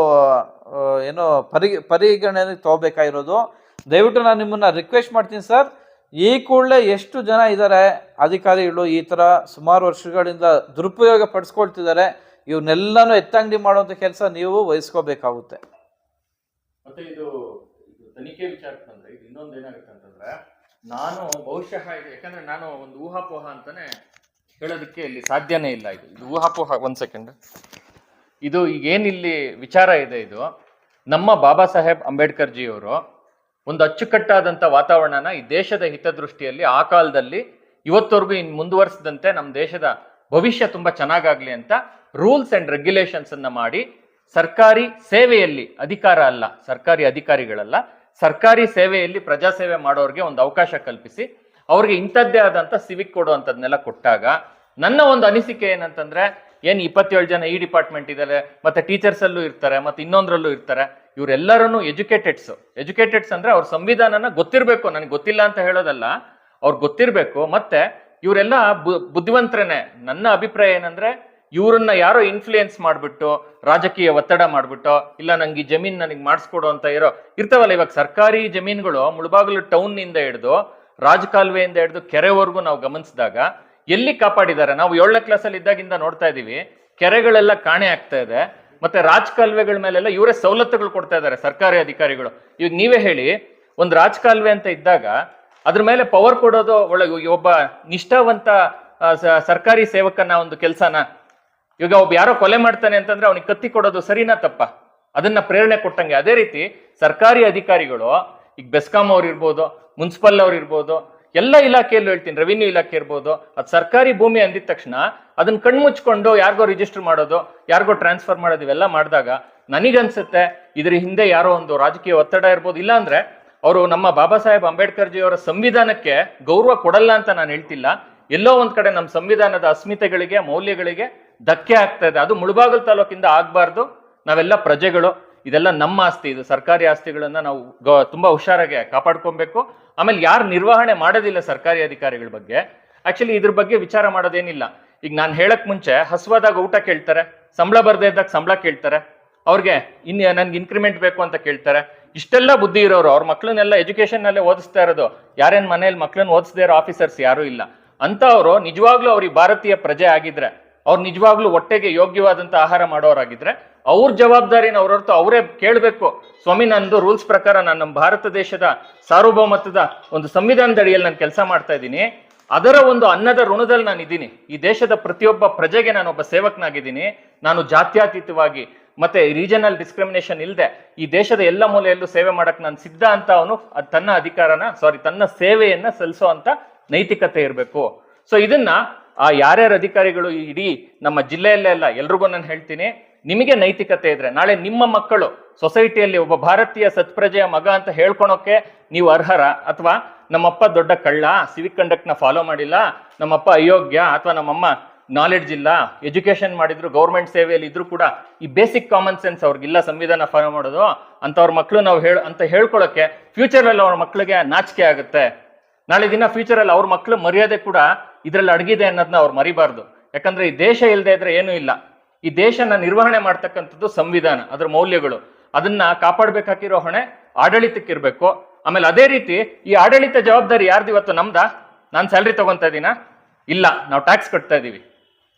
ಏನು ಪರಿ, ಪರಿಗಣನೆ ತಗೋಬೇಕಾಗಿರೋದು. ದಯವಿಟ್ಟು ನಾನು ನಿಮ್ಮನ್ನು ರಿಕ್ವೆಸ್ಟ್ ಮಾಡ್ತೀನಿ ಸರ್ ಈ ಕೂಡಲೇ ಎಷ್ಟು ಜನ ಇದ್ದಾರೆ ಅಧಿಕಾರಿಗಳು ಈ ಥರ ಸುಮಾರು ವರ್ಷಗಳಿಂದ ದುರುಪಯೋಗ ಪಡಿಸ್ಕೊಳ್ತಿದ್ದಾರೆ. ಇವನ್ನೆಲ್ಲನೂ ಎತ್ತಂಗಡಿ ಮಾಡುವಂಥ ಕೆಲಸ ನೀವು ವಹಿಸ್ಕೋಬೇಕಾಗುತ್ತೆ. ತನಿಖೆ ವಿಚಾರಕ್ಕೆ ಬಂದ್ರೆ ಇದು ಇನ್ನೊಂದು ಏನಾಗುತ್ತೆ ಅಂತಂದ್ರೆ, ನಾನು ಬಹುಶಃ ಇದು ಯಾಕಂದ್ರೆ ನಾನು ಒಂದು ಊಹಾಪೋಹ ಅಂತಾನೆ ಹೇಳೋದಕ್ಕೆ ಇಲ್ಲಿ ಸಾಧ್ಯನೇ ಇಲ್ಲ ಇದು. ಇದು ಊಹಾಪೋಹ, ಒಂದ್ ಸೆಕೆಂಡ್ ಇದು ಈಗ ಏನಿಲ್ಲಿ ವಿಚಾರ ಇದೆ ಇದು, ನಮ್ಮ ಬಾಬಾ ಸಾಹೇಬ್ ಅಂಬೇಡ್ಕರ್ ಜಿಯವರು ಒಂದು ಅಚ್ಚುಕಟ್ಟಾದಂಥ ವಾತಾವರಣನ ಈ ದೇಶದ ಹಿತದೃಷ್ಟಿಯಲ್ಲಿ ಆ ಕಾಲದಲ್ಲಿ ಇವತ್ತವರೆಗೂ ಇನ್ನು ಮುಂದುವರಿಸಿದಂತೆ ನಮ್ಮ ದೇಶದ ಭವಿಷ್ಯ ತುಂಬಾ ಚೆನ್ನಾಗಾಗಲಿ ಅಂತ ರೂಲ್ಸ್ ಅಂಡ್ ರೆಗ್ಯುಲೇಷನ್ಸ್ ಅನ್ನ ಮಾಡಿ ಸರ್ಕಾರಿ ಸೇವೆಯಲ್ಲಿ ಅಧಿಕಾರ ಅಲ್ಲ, ಸರ್ಕಾರಿ ಅಧಿಕಾರಿಗಳಲ್ಲ ಸರ್ಕಾರಿ ಸೇವೆಯಲ್ಲಿ ಪ್ರಜಾಸೇವೆ ಮಾಡೋರಿಗೆ ಒಂದು ಅವಕಾಶ ಕಲ್ಪಿಸಿ, ಅವ್ರಿಗೆ ಇಂಥದ್ದೇ ಆದಂಥ ಸಿವಿಕ್ ಕೊಡುವಂಥದ್ನೆಲ್ಲ ಕೊಟ್ಟಾಗ ನನ್ನ ಒಂದು ಅನಿಸಿಕೆ ಏನಂತಂದ್ರೆ, ಏನ್ ಇಪ್ಪತ್ತೇಳು ಜನ ಈ ಡಿಪಾರ್ಟ್ಮೆಂಟ್ ಇದ್ದಾರೆ, ಮತ್ತೆ ಟೀಚರ್ಸ್ ಅಲ್ಲೂ ಇರ್ತಾರೆ, ಮತ್ತೆ ಇನ್ನೊಂದ್ರಲ್ಲೂ ಇರ್ತಾರೆ ಇವರೆಲ್ಲರೂ ಎಜುಕೇಟೆಡ್ಸ್ ಎಜುಕೇಟೆಡ್ಸ್ ಅಂದ್ರೆ ಅವ್ರ ಸಂವಿಧಾನನ ಗೊತ್ತಿರಬೇಕು, ನನಗೆ ಗೊತ್ತಿಲ್ಲ ಅಂತ ಹೇಳೋದಲ್ಲ, ಅವ್ರು ಗೊತ್ತಿರಬೇಕು, ಮತ್ತೆ ಇವರೆಲ್ಲ ಬುದ್ಧಿವಂತರೇನೆ. ನನ್ನ ಅಭಿಪ್ರಾಯ ಏನಂದ್ರೆ ಇವ್ರನ್ನ ಯಾರೋ ಇನ್ಫ್ಲೂಯೆನ್ಸ್ ಮಾಡ್ಬಿಟ್ಟು, ರಾಜಕೀಯ ಒತ್ತಡ ಮಾಡ್ಬಿಟ್ಟು, ಇಲ್ಲ ನಂಗೆ ಈ ಜಮೀನ್ ನನಗೆ ಮಾಡಿಸ್ಕೊಡು ಅಂತ ಇರೋ, ಇರ್ತಾವಲ್ಲ ಇವಾಗ ಸರ್ಕಾರಿ ಜಮೀನುಗಳು ಮುಳಬಾಗಿಲು ಟೌನ್ನಿಂದ ಹಿಡಿದು, ರಾಜಕಾಲುವೆಯಿಂದ ಹಿಡಿದು ಕೆರೆವರೆಗೂ ನಾವು ಗಮನಿಸಿದಾಗ, ಎಲ್ಲಿ ಕಾಪಾಡಿದ್ದಾರೆ ನಾವು ಏಳನೇ ಕ್ಲಾಸಲ್ಲಿ ಇದ್ದಾಗಿಂದ ನೋಡ್ತಾ ಇದ್ದೀವಿ ಕೆರೆಗಳೆಲ್ಲ ಕಾಣೆ ಆಗ್ತಾ ಇದೆ, ಮತ್ತೆ ರಾಜಕಾಲುವೆಗಳ ಮೇಲೆಲ್ಲ ಇವರೇ ಸವಲತ್ತುಗಳು ಕೊಡ್ತಾ ಇದ್ದಾರೆ ಸರ್ಕಾರಿ ಅಧಿಕಾರಿಗಳು. ಈಗ ನೀವೇ ಹೇಳಿ, ಒಂದು ರಾಜಕಾಲುವೆ ಅಂತ ಇದ್ದಾಗ, ಅದ್ರ ಮೇಲೆ ಪವರ್ ಕೊಡೋದು ಒಳಗೆ ಒಬ್ಬ ನಿಷ್ಠಾವಂತ ಸರ್ಕಾರಿ ಸೇವಕನ ಒಂದು ಕೆಲಸನ ಇವಾಗ ಒಬ್ಬ ಯಾರೋ ಕೊಲೆ ಮಾಡ್ತಾನೆ ಅಂತಂದ್ರೆ ಅವನಿಗೆ ಕತ್ತಿ ಕೊಡೋದು ಸರಿನಾ ತಪ್ಪ? ಅದನ್ನ ಪ್ರೇರಣೆ ಕೊಟ್ಟಂಗೆ. ಅದೇ ರೀತಿ ಸರ್ಕಾರಿ ಅಧಿಕಾರಿಗಳು, ಈಗ ಬೆಸ್ಕಾಂ ಅವ್ರು ಇರ್ಬೋದು, ಮುನ್ಸಿಪಲ್ ಅವ್ರು ಇರ್ಬೋದು, ಎಲ್ಲ ಇಲಾಖೆಯಲ್ಲೂ ಹೇಳ್ತೀನಿ, ರೆವಿನ್ಯೂ ಇಲಾಖೆ ಇರ್ಬೋದು, ಅದು ಸರ್ಕಾರಿ ಭೂಮಿ ಅಂದಿದ ತಕ್ಷಣ ಅದನ್ನ ಕಣ್ಮುಚ್ಕೊಂಡು ಯಾರಿಗೋ ರಿಜಿಸ್ಟರ್ ಮಾಡೋದು, ಯಾರಿಗೋ ಟ್ರಾನ್ಸ್ಫರ್ ಮಾಡೋದು ಇವೆಲ್ಲ ಮಾಡಿದಾಗ ನನಗನ್ಸುತ್ತೆ ಇದ್ರ ಹಿಂದೆ ಯಾರೋ ಒಂದು ರಾಜಕೀಯ ಒತ್ತಡ ಇರ್ಬೋದು. ಇಲ್ಲ ಅಂದ್ರೆ ಅವರು ನಮ್ಮ ಬಾಬಾ ಸಾಹೇಬ್ ಅಂಬೇಡ್ಕರ್ ಜಿ ಅವರ ಸಂವಿಧಾನಕ್ಕೆ ಗೌರವ ಕೊಡಲ್ಲ ಅಂತ ನಾನು ಹೇಳ್ತಿಲ್ಲ. ಎಲ್ಲೋ ಒಂದ್ ಕಡೆ ನಮ್ಮ ಸಂವಿಧಾನದ ಅಸ್ಮಿತೆಗಳಿಗೆ, ಮೌಲ್ಯಗಳಿಗೆ ಧಕ್ಕೆ ಆಗ್ತಾ ಇದೆ. ಅದು ಮುಳುಬಾಗಲ್ ತಾಲೂಕಿಂದ ಆಗಬಾರ್ದು. ನಾವೆಲ್ಲ ಪ್ರಜೆಗಳು. ಇದೆಲ್ಲ ನಮ್ಮ ಆಸ್ತಿ. ಇದು ಸರ್ಕಾರಿ ಆಸ್ತಿಗಳನ್ನ ನಾವು ತುಂಬಾ ಹುಷಾರಾಗಿ ಕಾಪಾಡ್ಕೊಬೇಕು. ಆಮೇಲೆ ಯಾರು ನಿರ್ವಹಣೆ ಮಾಡೋದಿಲ್ಲ ಸರ್ಕಾರಿ ಅಧಿಕಾರಿಗಳ ಬಗ್ಗೆ. ಆಕ್ಚುಲಿ ಇದ್ರ ಬಗ್ಗೆ ವಿಚಾರ ಮಾಡೋದೇನಿಲ್ಲ. ಈಗ ನಾನು ಹೇಳಕ್ ಮುಂಚೆ ಹಸುವಾದಾಗ ಊಟ ಕೇಳ್ತಾರೆ. ಸಂಬಳ ಬರದೇ ಇದ್ದಾಗ ಸಂಬಳ ಕೇಳ್ತಾರೆ. ಅವ್ರಿಗೆ ಇನ್, ನನ್ಗೆ ಇನ್ಕ್ರಿಮೆಂಟ್ ಬೇಕು ಅಂತ ಕೇಳ್ತಾರೆ. ಇಷ್ಟೆಲ್ಲ ಬುದ್ಧಿ ಇರೋರು, ಅವ್ರ ಮಕ್ಳನ್ನೆಲ್ಲ ಎಜುಕೇಶನ್ ನಲ್ಲೇ ಓದಿಸ್ತಾ ಇರೋದು. ಯಾರೇನ್ ಮನೇಲಿ ಮಕ್ಳನ್ನ ಓದಿಸದೇ ಇರೋ ಆಫೀಸರ್ಸ್ ಯಾರು ಇಲ್ಲ. ಅಂತವ್ರು ನಿಜವಾಗ್ಲೂ ಅವ್ರಿಗೆ ಭಾರತೀಯ ಪ್ರಜೆ ಆಗಿದ್ರೆ ಅವ್ರು ನಿಜವಾಗ್ಲೂ ಹೊಟ್ಟೆಗೆ ಯೋಗ್ಯವಾದಂಥ ಆಹಾರ ಮಾಡೋರಾಗಿದ್ರೆ ಅವ್ರ ಜವಾಬ್ದಾರಿನ ಅವ್ರ ಹೊರತು ಅವರೇ ಕೇಳಬೇಕು. ಸ್ವಾಮಿ, ನಂದು ರೂಲ್ಸ್ ಪ್ರಕಾರ ನಾನು ನಮ್ಮ ಭಾರತ ದೇಶದ ಸಾರ್ವಭೌಮತ್ವದ ಒಂದು ಸಂವಿಧಾನದ ಅಡಿಯಲ್ಲಿ ನಾನು ಕೆಲಸ ಮಾಡ್ತಾ ಇದ್ದೀನಿ. ಅದರ ಒಂದು ಅನ್ನದ ಋಣದಲ್ಲಿ ನಾನು ಇದ್ದೀನಿ. ಈ ದೇಶದ ಪ್ರತಿಯೊಬ್ಬ ಪ್ರಜೆಗೆ ನಾನು ಒಬ್ಬ ಸೇವಕನಾಗಿದ್ದೀನಿ. ನಾನು ಜಾತ್ಯಾತೀತವಾಗಿ ಮತ್ತೆ ರೀಜನಲ್ ಡಿಸ್ಕ್ರಿಮಿನೇಷನ್ ಇಲ್ಲದೆ ಈ ದೇಶದ ಎಲ್ಲ ಮೂಲೆಯಲ್ಲೂ ಸೇವೆ ಮಾಡಕ್ ನಾನು ಸಿದ್ಧ ಅಂತ ಅವನು ತನ್ನ ಅಧಿಕಾರನ, ಸಾರಿ, ತನ್ನ ಸೇವೆಯನ್ನ ಸಲ್ಲಿಸೋ ಅಂತ ನೈತಿಕತೆ ಇರಬೇಕು. ಸೊ ಇದನ್ನ ಆ ಯಾರ್ಯಾರ ಅಧಿಕಾರಿಗಳು ಇಡೀ ನಮ್ಮ ಜಿಲ್ಲೆಯಲ್ಲೇ ಅಲ್ಲ, ಎಲ್ರಿಗೂ ನಾನು ಹೇಳ್ತೀನಿ, ನಿಮಗೆ ನೈತಿಕತೆ ಇದ್ರೆ, ನಾಳೆ ನಿಮ್ಮ ಮಕ್ಕಳು ಸೊಸೈಟಿಯಲ್ಲಿ ಒಬ್ಬ ಭಾರತೀಯ ಸತ್ಪ್ರಜೆಯ ಮಗ ಅಂತ ಹೇಳ್ಕೊಳೋಕೆ ನೀವು ಅರ್ಹರ? ಅಥವಾ ನಮ್ಮಪ್ಪ ದೊಡ್ಡ ಕಳ್ಳ ಸಿವಿಕ್ ಕಂಡಕ್ಟ್ನ ಫಾಲೋ ಮಾಡಿಲ್ಲ, ನಮ್ಮಪ್ಪ ಅಯೋಗ್ಯ, ಅಥವಾ ನಮ್ಮಮ್ಮ ನಾಲೆಡ್ಜ್ ಇಲ್ಲ ಎಜುಕೇಶನ್ ಮಾಡಿದ್ರು ಗೌರ್ಮೆಂಟ್ ಸೇವೆಯಲ್ಲಿ ಇದ್ರು ಕೂಡ ಈ ಬೇಸಿಕ್ ಕಾಮನ್ ಸೆನ್ಸ್ ಅವ್ರಿಗಿಲ್ಲ, ಸಂವಿಧಾನ ಫಾಲೋ ಮಾಡೋದು ಅಂತವ್ರ ಮಕ್ಕಳು ನಾವು ಹೇಳ, ಅಂತ ಹೇಳ್ಕೊಳಕ್ಕೆ ಫ್ಯೂಚರ್ ಅಲ್ಲಿ ಅವ್ರ ಮಕ್ಕಳಿಗೆ ನಾಚಿಕೆ ಆಗುತ್ತೆ. ನಾಳೆ ದಿನ ಫ್ಯೂಚರ್ ಅಲ್ಲಿ ಅವ್ರ ಮಕ್ಕಳು ಮರ್ಯಾದೆ ಕೂಡ ಇದ್ರಲ್ಲಿ ಅಡಗಿದೆ ಅನ್ನೋದನ್ನ ಅವ್ರು ಮರಿಬಾರ್ದು. ಯಾಕಂದ್ರೆ ಈ ದೇಶ ಇಲ್ಲದೆ ಇದ್ರೆ ಏನೂ ಇಲ್ಲ. ಈ ದೇಶನ ನಿರ್ವಹಣೆ ಮಾಡ್ತಕ್ಕಂಥದ್ದು ಸಂವಿಧಾನ, ಅದರ ಮೌಲ್ಯಗಳು. ಅದನ್ನ ಕಾಪಾಡ್ಬೇಕಾಗಿರೋ ಹೊಣೆ ಆಡಳಿತಕ್ಕಿರ್ಬೇಕು. ಆಮೇಲೆ ಅದೇ ರೀತಿ ಈ ಆಡಳಿತ ಜವಾಬ್ದಾರಿ ಯಾರ್ದು ಇವತ್ತು ನಮ್ದ? ನಾನು ಸ್ಯಾಲ್ರಿ ತಗೊಂತಾ ಇದೀನಾ? ಇಲ್ಲ, ನಾವು ಟ್ಯಾಕ್ಸ್ ಕಟ್ತಾ ಇದ್ದೀವಿ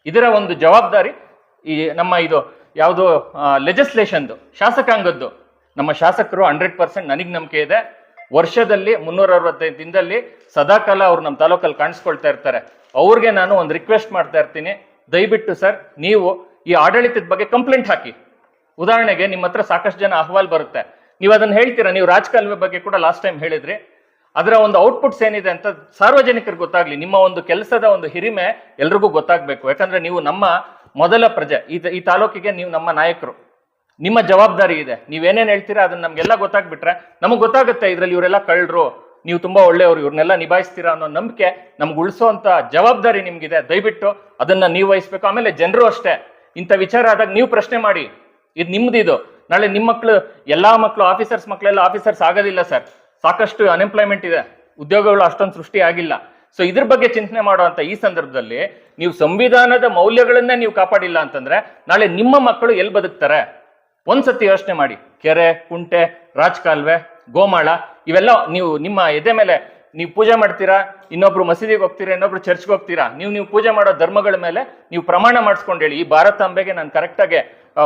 ಇದರ ಒಂದು ಜವಾಬ್ದಾರಿ ಈ ನಮ್ಮ ಇದು ಯಾವುದು ಲೆಜಿಸ್ಲೇಷನ್ದು ಶಾಸಕಾಂಗದ್ದು. ನಮ್ಮ ಶಾಸಕರು ಹಂಡ್ರೆಡ್ ಪರ್ಸೆಂಟ್ ನನಗೆ ನಂಬಿಕೆ ಇದೆ. ವರ್ಷದಲ್ಲಿ ಮುನ್ನೂರ ಅರವತ್ತೈದು ದಿನದಲ್ಲಿ ಸದಾಕಾಲ ಅವ್ರು ನಮ್ಮ ತಾಲೂಕಲ್ಲಿ ಕಾಣಿಸ್ಕೊಳ್ತಾ ಇರ್ತಾರೆ. ಅವ್ರಿಗೆ ನಾನು ಒಂದು ರಿಕ್ವೆಸ್ಟ್ ಮಾಡ್ತಾ ಇರ್ತೀನಿ. ದಯವಿಟ್ಟು ಸರ್ ನೀವು ಈ ಆಡಳಿತದ ಬಗ್ಗೆ ಕಂಪ್ಲೇಂಟ್ ಹಾಕಿ. ಉದಾಹರಣೆಗೆ ನಿಮ್ಮ ಹತ್ರ ಸಾಕಷ್ಟು ಜನ ಅಹವಾಲ್ ಬರುತ್ತೆ. ನೀವು ಅದನ್ನು ಹೇಳ್ತೀರಾ? ನೀವು ರಾಜಕಾಲುವೆ ಬಗ್ಗೆ ಕೂಡ ಲಾಸ್ಟ್ ಟೈಮ್ ಹೇಳಿದ್ರಿ. ಅದರ ಒಂದು ಔಟ್ಪುಟ್ಸ್ ಏನಿದೆ ಅಂತ ಸಾರ್ವಜನಿಕರಿಗೆ ಗೊತ್ತಾಗ್ಲಿ. ನಿಮ್ಮ ಒಂದು ಕೆಲಸದ ಒಂದು ಹಿರಿಮೆ ಎಲ್ರಿಗೂ ಗೊತ್ತಾಗ್ಬೇಕು. ಯಾಕಂದ್ರೆ ನೀವು ನಮ್ಮ ಮೊದಲ ಪ್ರಜೆ ಈ ತಾಲೂಕಿಗೆ ನೀವು ನಮ್ಮ ನಾಯಕರು. ನಿಮ್ಮ ಜವಾಬ್ದಾರಿ ಇದೆ. ನೀವೇನೇನು ಹೇಳ್ತೀರಾ ಅದನ್ನ ನಮ್ಗೆಲ್ಲ ಗೊತ್ತಾಗ್ಬಿಟ್ರೆ ನಮಗೆ ಗೊತ್ತಾಗುತ್ತೆ ಇದರಲ್ಲಿ ಇವರೆಲ್ಲ ಕಳ್ಳರು, ನೀವು ತುಂಬಾ ಒಳ್ಳೆಯವರು ಇವ್ರನ್ನೆಲ್ಲ ನಿಭಾಯಿಸ್ತೀರಾ ಅನ್ನೋ ನಂಬಿಕೆ ನಮ್ಗೆ ಉಳಿಸೋಂತ ಜವಾಬ್ದಾರಿ ನಿಮ್ಗಿದೆ. ದಯವಿಟ್ಟು ಅದನ್ನ ನೀವು ವಹಿಸ್ಬೇಕು. ಆಮೇಲೆ ಜನರು ಅಷ್ಟೇ. ಇಂಥ ವಿಚಾರ ಆದಾಗ ನೀವು ಪ್ರಶ್ನೆ ಮಾಡಿ. ಇದು ನಿಮ್ದಿದು ನಾಳೆ ನಿಮ್ಮ ಮಕ್ಕಳು ಎಲ್ಲಾ ಮಕ್ಕಳು ಆಫೀಸರ್ಸ್ ಮಕ್ಕಳೆಲ್ಲ ಆಫೀಸರ್ಸ್ ಆಗೋದಿಲ್ಲ ಸರ್. ಸಾಕಷ್ಟು ಅನ್ಎಂಪ್ಲಾಯ್ಮೆಂಟ್ ಇದೆ. ಉದ್ಯೋಗಗಳು ಅಷ್ಟೊಂದು ಸೃಷ್ಟಿ ಆಗಿಲ್ಲ. ಸೊ ಇದ್ರ ಬಗ್ಗೆ ಚಿಂತನೆ ಮಾಡುವಂತ ಈ ಸಂದರ್ಭದಲ್ಲಿ ನೀವು ಸಂವಿಧಾನದ ಮೌಲ್ಯಗಳನ್ನೇ ನೀವು ಕಾಪಾಡಿಲ್ಲ ಅಂತಂದ್ರೆ ನಾಳೆ ನಿಮ್ಮ ಮಕ್ಕಳು ಎಲ್ಲಿ ಬದುಕ್ತಾರೆ? ಒಂದ್ಸತಿ ಯೋಚನೆ ಮಾಡಿ. ಕೆರೆ, ಕುಂಟೆ, ರಾಜಕಾಲುವೆ, ಗೋಮಾಳ, ಇವೆಲ್ಲ ನೀವು ನಿಮ್ಮ ಎದೆ ಮೇಲೆ ನೀವು ಪೂಜೆ ಮಾಡ್ತೀರಾ? ಇನ್ನೊಬ್ರು ಮಸೀದಿಗೆ ಹೋಗ್ತೀರಾ? ಇನ್ನೊಬ್ರು ಚರ್ಚ್ಗೆ ಹೋಗ್ತೀರಾ? ನೀವು ನೀವು ಪೂಜೆ ಮಾಡೋ ಧರ್ಮಗಳ ಮೇಲೆ ನೀವು ಪ್ರಮಾಣ ಮಾಡಿಸ್ಕೊಂಡು ಹೇಳಿ. ಈ ಭಾರತಾಂಬೆಗೆ ನಾನು ಕರೆಕ್ಟಾಗಿ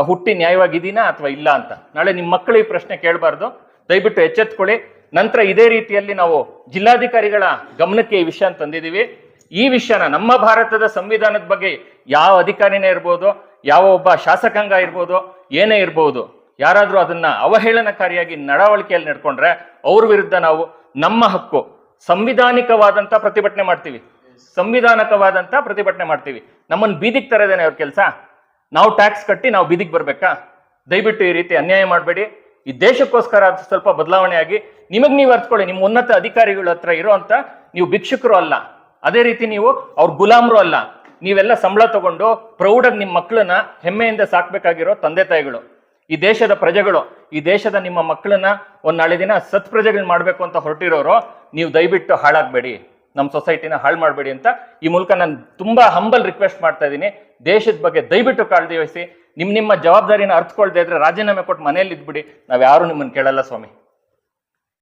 ಹುಟ್ಟಿ ನ್ಯಾಯವಾಗಿದ್ದೀನಾ ಅಥವಾ ಇಲ್ಲ ಅಂತ. ನಾಳೆ ನಿಮ್ಮ ಮಕ್ಕಳು ಈ ಪ್ರಶ್ನೆ ಕೇಳಬಾರ್ದು. ದಯವಿಟ್ಟು ಎಚ್ಚೆತ್ಕೊಳ್ಳಿ. ನಂತರ ಇದೇ ರೀತಿಯಲ್ಲಿ ನಾವು ಜಿಲ್ಲಾಧಿಕಾರಿಗಳ ಗಮನಕ್ಕೆ ಈ ವಿಷಯ ತಂದಿದ್ದೀವಿ. ಈ ವಿಷಯನ ನಮ್ಮ ಭಾರತದ ಸಂವಿಧಾನದ ಬಗ್ಗೆ ಯಾವ ಅಧಿಕಾರಿನೇ ಇರ್ಬೋದು ಯಾವ ಒಬ್ಬ ಶಾಸಕಾಂಗ ಇರ್ಬೋದು, ಏನೇ ಇರ್ಬೋದು, ಯಾರಾದರೂ ಅದನ್ನ ಅವಹೇಳನಕಾರಿಯಾಗಿ ನಡವಳಿಕೆಯಲ್ಲಿ ನಡ್ಕೊಂಡ್ರೆ ಅವ್ರ ವಿರುದ್ಧ ನಾವು ನಮ್ಮ ಹಕ್ಕು ಸಂವಿಧಾನಿಕವಾದಂಥ ಪ್ರತಿಭಟನೆ ಮಾಡ್ತೀವಿ. ಸಂವಿಧಾನಕವಾದಂಥ ಪ್ರತಿಭಟನೆ ಮಾಡ್ತೀವಿ. ನಮ್ಮನ್ನು ಬೀದಿಗೆ ತರದೇನೆ ಅವ್ರ ಕೆಲಸ? ನಾವು ಟ್ಯಾಕ್ಸ್ ಕಟ್ಟಿ ನಾವು ಬೀದಿಗೆ ಬರಬೇಕಾ? ದಯವಿಟ್ಟು ಈ ರೀತಿ ಅನ್ಯಾಯ ಮಾಡಬೇಡಿ. ಈ ದೇಶಕ್ಕೋಸ್ಕರ ಅದು ಸ್ವಲ್ಪ ಬದಲಾವಣೆ ಆಗಿ ನಿಮಗೆ ನೀವು ಅರ್ಥಕೊಳ್ಳಿ ನಿಮ್ಮ ಉನ್ನತ ಅಧಿಕಾರಿಗಳ ಹತ್ರ ಇರೋಂತ ನೀವು ಭಿಕ್ಷುಕರು ಅಲ್ಲ. ಅದೇ ರೀತಿ ನೀವು ಅವ್ರ ಗುಲಾಮರು ಅಲ್ಲ. ನೀವೆಲ್ಲ ಸಂಬಳ ತಗೊಂಡು ಪ್ರೌಢಾಗಿ ನಿಮ್ಮ ಮಕ್ಕಳನ್ನ ಹೆಮ್ಮೆಯಿಂದ ಸಾಕ್ಬೇಕಾಗಿರೋ ತಂದೆ ತಾಯಿಗಳು, ಈ ದೇಶದ ಪ್ರಜೆಗಳು, ಈ ದೇಶದ ನಿಮ್ಮ ಮಕ್ಕಳನ್ನ ಒಂದ್ ನಾಳೆ ದಿನ ಸತ್ ಪ್ರಜೆಗಳನ್ನ ಮಾಡ್ಬೇಕು ಅಂತ ಹೊರಟಿರೋರು, ನೀವು ದಯವಿಟ್ಟು ಹಾಳಾಗಬೇಡಿ. ನಮ್ಮ ಸೊಸೈಟಿನ ಹಾಳು ಮಾಡಬೇಡಿ ಅಂತ ಈ ಮೂಲಕ ನಾನು ತುಂಬಾ ಹಂಬಲ್ ರಿಕ್ವೆಸ್ಟ್ ಮಾಡ್ತಾ ಇದ್ದೀನಿ. ದೇಶದ ಬಗ್ಗೆ ದಯವಿಟ್ಟು ಕಾಳಜಿ ವಹಿಸಿ. ನಿಮ್ಮ ನಿಮ್ಮ ಜವಾಬ್ದಾರಿನ ಅರ್ಥಕೊಳ್ದೇ ಇದ್ರೆ ರಾಜೀನಾಮೆ ಕೊಟ್ಟು ಮನೆಯಲ್ಲಿ ಇದ್ಬಿಡಿ ನಾವು ಯಾರು ನಿಮ್ಮನ್ನು ಕೇಳಲ್ಲ ಸ್ವಾಮಿ.